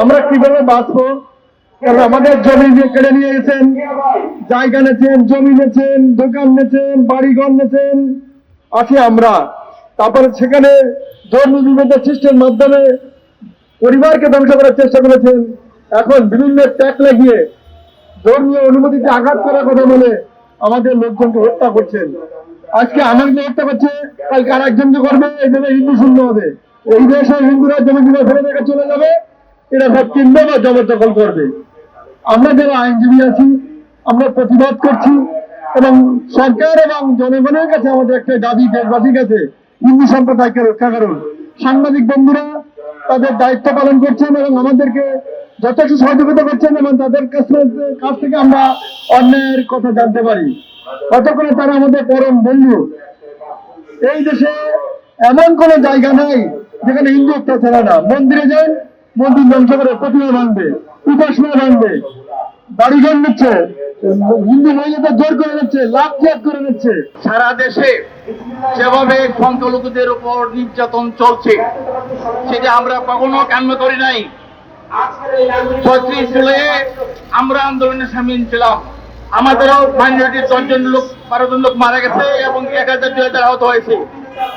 আমরা কীভাবে বাঁচবো? কারণ আমাদের জমি কেড়ে নিয়ে গেছেন, জায়গা নেছেন জমি নেছেন দোকান নেছেন বাড়িঘর নেছেন আছি আমরা। তারপরে সেখানে ধর্ম বিভেদের সৃষ্টির মাধ্যমে পরিবারকে ধ্বংস করার চেষ্টা করেছেন। এখন বিভিন্ন ট্যাগ লাগিয়ে ধর্মীয় অনুমতিতে আঘাত করার কথা বলে আমাদের লোকজনকে হত্যা করছেন। আজকে আমাকে হত্যা করছে, কালকে আর একজনকে করবে, এই জন্য হিন্দু শূন্য হবে। এই দেশে হিন্দুরা জমি জমা ফেলে রেখে চলে যাবে। এরা সব কিনবে বা জবরদখল করবে। আমরা যারা আইনজীবী আছি, আমরা প্রতিবাদ করছি এবং সরকার এবং জনগণের কাছে আমাদের একটা দাবি, দেশবাসীর কাছে, হিন্দু সম্প্রদায়কে রক্ষা করুন। সাংবাদিক বন্ধুরা, তাদের দায়িত্ব পালন করছেন এবং আমাদেরকে যথেষ্ট সহযোগিতা করছেন এবং তাদের কাছ থেকে আমরা অন্যায়ের কথা জানতে পারি। কতক্ষণে তারা আমাদের পরম বন্ধু। এই দেশে এমন কোন জায়গা নাই যেখানে হিন্দু অত্যাচার না। মন্দিরে যান মন্দির ধ্বংস করে প্রতিমা ভাঙবে? উপাসনা ভাঙবে। বাড়িঘর নিচ্ছে। হিন্দু মহিলাদের জোর করে নিচ্ছে লাভ ত্যাগ করে নিচ্ছে। সারা দেশে যেভাবে সংখ্যালঘুদের উপর নির্যাতন চলছে, সেটা আমরা কখনো কান্ন করি নাই। ছত্রিশ জুলাই আমরা আন্দোলনে সামিল ছিলাম। আমাদেরও মাইনরিটি দশজন লোক, বারো জন লোক মারা গেছে এবং এক হাজার দুই হাজার আহত হয়েছে।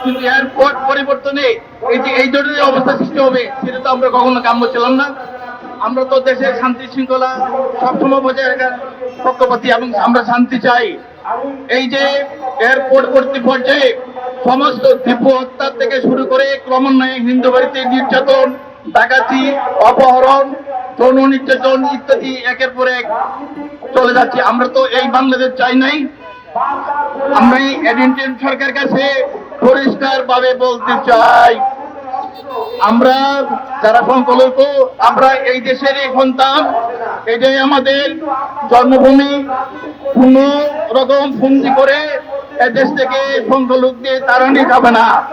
কিন্তু এর পরিবর্তনে এই যে এই ধরনের অবস্থা সৃষ্টি হবে, সেটা তো আমরা কখনো কাম্য ছিলাম না। আমরা তো দেশের শান্তি শৃঙ্খলা সবসময় বজায় রাখার পক্ষপাতি এবং আমরা শান্তি চাই। এই যে পরবর্তী পর্যায়ে সমস্ত তীব্র হত্যা থেকে শুরু করে ক্রমান্বয়ে হিন্দু বাড়িতে নির্যাতন, ডাকাতি, অপহরণ, যৌন নির্যাতন ইত্যাদি একের পর এক চলে যাচ্ছে। আমরা তো এই বাংলাদেশ চাই নাই। আমরা এই সরকার কাছে পরিষ্কার ভাবে বলতে চাই, আমরা যারা সংকল্প আমরা এই দেশেরই সন্তান, এটাই আমাদের জন্মভূমি। কোনো রকম ফুন্দি করে এদেশ থেকে সংখ্যালঘুদের তাড়ানি যাবে না।